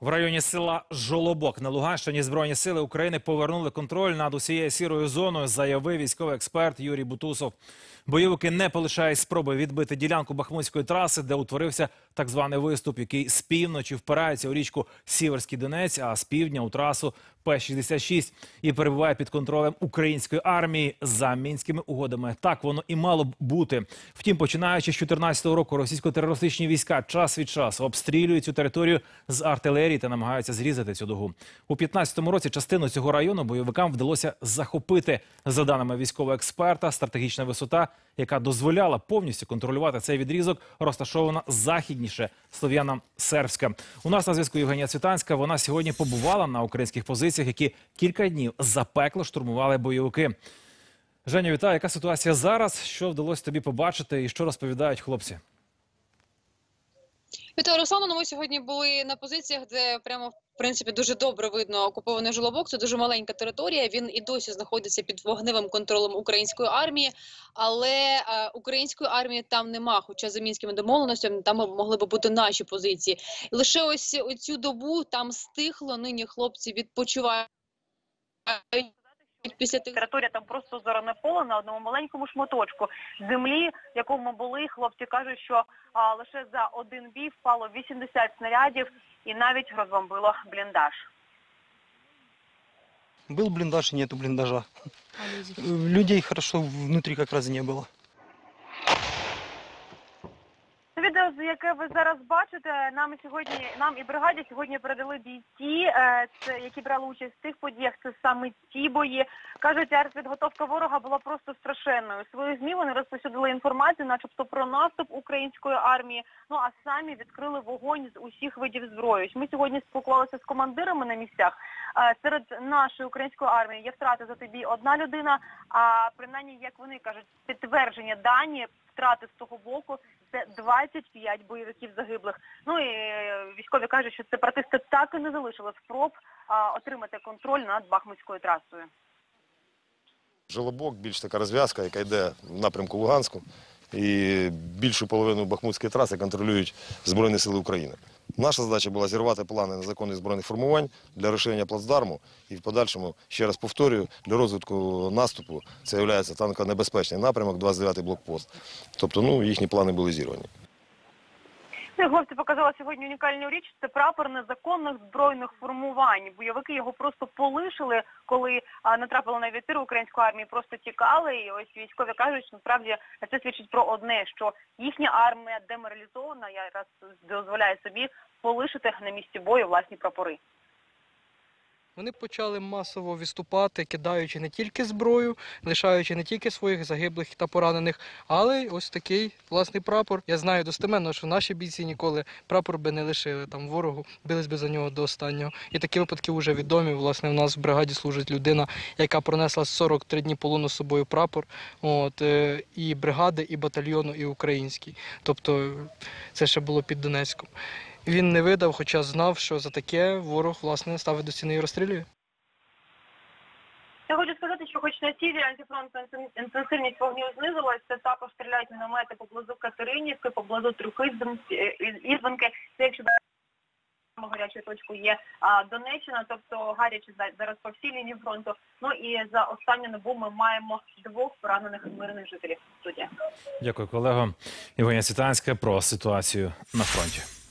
В районі села Жолобок на Луганщині Збройні сили України повернули контроль над усією сірою зоною, заявив військовий експерт Юрій Бутусов. Бойовики не полишають спроби відбити ділянку Бахмутської траси, де утворився так званий виступ, який з півночі впирається у річку Сіверський Донець, а з півдня у трасу П-66 і перебуває під контролем української армії за мінськими угодами. Так воно і мало б бути. Втім, починаючи з 2014 року, російсько-терористичні війська час від часу обстрілюють цю територію з артилерії та намагаються зрізати цю дугу. У 2015 році частину цього району бойовикам вдалося захопити. За даними військового експерта, стратегічна висота, яка дозволяла повністю контролювати цей відрізок, розташована західніше слов'яна сербська. У нас на зв'язку Євгенія Цвітанська. Вона сьогодні побувала на українських позиціях, які кілька днів запекло штурмували бойовики. Женя, вітаю. Яка ситуація зараз? Що вдалося тобі побачити і що розповідають хлопці? Вітаю, Руслану. Ну, ми сьогодні були на позиціях, де прямо в принципі дуже добре видно окупований жолобок. Це дуже маленька територія. Він і досі знаходиться під вогневим контролем української армії, але е, української армії там нема. Хоча за мінськими домовленостями там могли би бути наші позиції. Лише ось оцю добу там стихло. Нині хлопці відпочивають. Після тих територія там просто зоране поле на одному маленькому шматочку землі, в якому були хлопці кажуть, що а, лише за один бій впало 80 снарядів і навіть розбомбило бліндаж. Был блиндаж и нету блиндажа. Людей хорошо внутри как раз не было. З яке ви зараз бачите, нам сьогодні, нам і бригаді сьогодні передали бійці, е, які брали участь в цих подіях. Це саме ті бої. кажуть, артпідготовка ворога була просто страшенною. Свої змі вони розповсюдили інформацію, начебто про наступ української армії. Ну а самі відкрили вогонь з усіх видів зброї. Ми сьогодні спілкувалися з командирами на місцях. Е, Серед нашої української армії є втрати за тобі одна людина. А принаймні, як вони кажуть, підтвердження дані втрати з того боку це 25 бойовиків загиблих. Ну і е, військові кажуть, що сепаратисти так і не залишили спроб отримати контроль над Бахмутською трасою. Жилобок, більш така розв'язка, яка йде в напрямку Луганську. І більшу половину Бахмутської траси контролюють Збройні Сили України. Наша задача була зірвати плани незаконних збройних формувань для розширення плацдарму і в подальшому, ще раз повторюю, для розвитку наступу це є танконебезпечний напрямок, 29-й блокпост. Тобто ну, їхні плани були зірвані. Ну, показала сьогодні унікальну річ. Це прапор незаконних збройних формувань. Бойовики його просто полишили, коли натрапили на вітер української армії, просто тікали. І ось військові кажуть, що насправді це свідчить про одне, що їхня армія деморалізована, я раз дозволяю собі полишити на місці бою власні прапори. Вони почали масово відступати, кидаючи не тільки зброю, лишаючи не тільки своїх загиблих та поранених, але й ось такий власний прапор. Я знаю достеменно, що наші бійці ніколи прапор би не лишили там ворогу, бились би за нього до останнього. І такі випадки вже відомі. Власне, в нас в бригаді служить людина, яка пронесла 43 дні полону з собою прапор. От е, і бригади, і батальйону, і український. Тобто це ще було під Донецьком. Він не видав, хоча знав, що за таке ворог власне ставить до стіни і розстрілює. Я хочу сказати, що хоч на цій ділянці інтенсивність вогню знизилась, це також стріляють міномети поблизу Катеринівки, поблизу Трухизбинки, Ізбинки. Це якщо саме гарячою точкою є а, Донеччина, тобто гаряче за- зараз по всій лінії фронту. Ну і за останню добу ми маємо двох поранених мирних жителів. Студія. Дякую, колего. Євгенія Цвітанська про ситуацію на фронті.